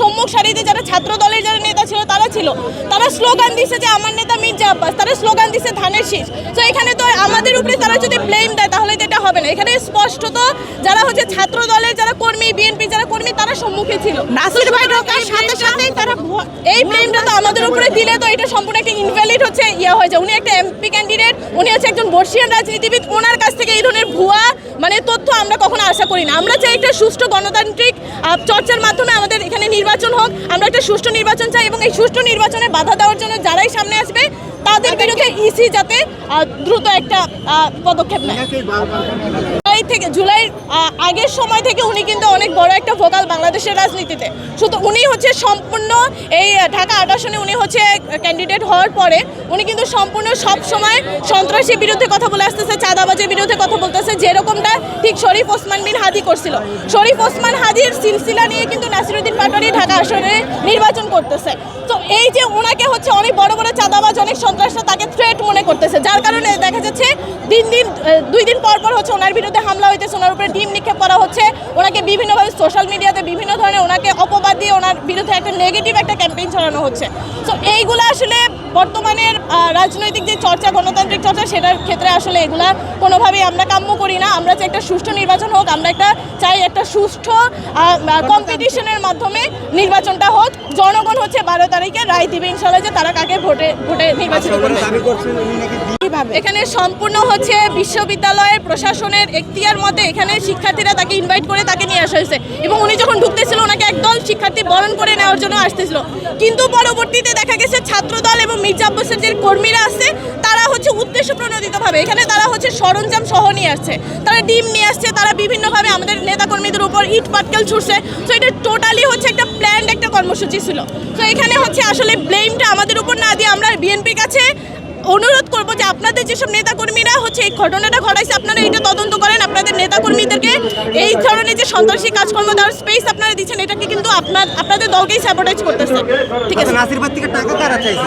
সম্মুখ সারিতে যারা ছাত্র দলের যারা নেতা ছিল তারা ছিল। তারা স্লোগান দিছে যে আমার নেতা মির্জা আব্বাস। তারা স্লোগান দিছে ধানের শীষ। তো এখানে তো আমাদের উপরে তারা যদি ব্লেম দেয় তাহলে তো এটা হবে না। এখানে স্পষ্টত যারা হচ্ছে ছাত্র দলের যারা কর্মী বিএনপি যারা কর্মী তারা সম্মুখে ছিল। নাসির ভাই ঢোকার সাথে সাথেই তারা এই ব্লেমটা তো আমাদের উপরে দিলে তো এটা সম্পূর্ণ একটা ইনভ্যালিড হচ্ছে ইয়ে হয়ে যায়। উনি একটা এমপি ক্যান্ডিডেট উনি হচ্ছে একজন বর্ষিয়ান রাজনীতিবিদ ওনার কাছ থেকে এই ধরনের ভুয়া মানে তথ্য আমরা কখনো আশা করি না আমরা চাই একটা সুষ্ঠু গণতান্ত্রিক চর্চার মাধ্যমে আমাদের এখানে নির্বাচন হোক। আমরা একটা সুষ্ঠু নির্বাচন চাই এবং এই সুষ্ঠু নির্বাচনে বাধা দেওয়ার জন্য যারাই সামনে আসবে তাদের বিরুদ্ধে ইসি যাতে দ্রুত একটা পদক্ষেপ নেয়। জুলাই থেকে, জুলাই আগের সময় থেকে উনি কিন্তু অনেক বড় একটা ভোকাল বাংলাদেশের রাজনীতিতে। শুধু উনি হচ্ছে সম্পূর্ণ এই ঢাকা আট আসনে উনি হচ্ছে ক্যান্ডিডেট হওয়ার পরে উনি কিন্তু সম্পূর্ণ সব সময় সন্ত্রাসীর বিরুদ্ধে কথা বলে আসতেছে, চাঁদাবাজের বিরুদ্ধে কথা বলতেছে, যেরকমটা ঠিক শরীফ ওসমান বিন হাদি করছিল। শরীফ ওসমান হাদির সিলসিলা নিয়ে কিন্তু নাসিরুদ্দিন পাটোয়ারি ঢাকা আসনে নির্বাচন করতেছে। তো এই যে ওনাকে হচ্ছে অনেক বড় বড় চাঁদাবাজ, অনেক সন্ত্রাসরা তাকে থ্রেট মনে করতেছে, যার কারণে যাচ্ছে দিন দিন দুই দিন পর পর হচ্ছে ওনার বিরুদ্ধে হামলা হইতেছে, ওনার উপরে ডিম নিক্ষেপ করা হচ্ছে। ওনাকে বিভিন্নভাবে সোশ্যাল মিডিয়াতে বিভিন্ন ধরনের ওনাকে অপবাদ ওনার বিরুদ্ধে একটা নেগেটিভ একটা ক্যাম্পেইন চালানো হচ্ছে। তো এইগুলো আসলে বর্তমানের রাজনৈতিক যে চর্চা গণতান্ত্রিক চর্চা সেটার ক্ষেত্রে আসলে এগুলা কোনোভাবেই আমরা কাম্য করি না। আমরা চাই একটা সুষ্ঠু নির্বাচন হোক আমরা একটা চাই একটা সুষ্ঠু কম্পিটিশনের মাধ্যমে নির্বাচনটা হোক। জনগণ হচ্ছে বারো তারিখে রায় দিবে ইনশাল্লাহ যে তারা কাকে ভোটে ভোটে নির্বাচিত করবে। এখানে সম্পূর্ণ হচ্ছে বিশ্ববিদ্যালয়ের প্রশাসনের এখতিয়ার মতে এখানে শিক্ষার্থীরা তাকে ইনভাইট করে তাকে নিয়ে আসা হয়েছে। এবং উনি যখন একদল শিক্ষার্থী বরণ করে নেওয়ার জন্য আসতেছিল। কিন্তু পরবর্তীতে দেখা গেছে ছাত্রদল এবং মির্জা আব্বাসের যে কর্মীরা আছে, তারা হচ্ছে উদ্দেশ্য প্রণোদিতভাবে, এখানে তারা হচ্ছে সরঞ্জাম সহ নিয়ে আসছে। তারা ডিম নিয়ে আসছে, তারা বিভিন্নভাবে আমাদের নেতাকর্মীদের উপর ইট পাটকেল ছুটছে তো এটা টোটালি হচ্ছে একটা প্ল্যান্ড একটা কর্মসূচি ছিল। তো এখানে হচ্ছে আসলে ব্লেমটা আমাদের উপর না দিয়ে আমরা বিএনপির কাছে অনুরোধ আপনাদের যেসব নেতাকর্মীরা হচ্ছে এই ঘটনাটা ঘটাইছে, আপনারা এটা তদন্ত করেন। আপনাদের নেতাকর্মীদেরকে এই ধরনের যে সন্ত্রাসী কাজকর্ম দেওয়ার স্পেস আপনারা দিচ্ছেন, এটাকে কিন্তু আপনার আপনাদের দলকেই স্যাবোটাইজ করতেছে। ঠিক আছে? টাকা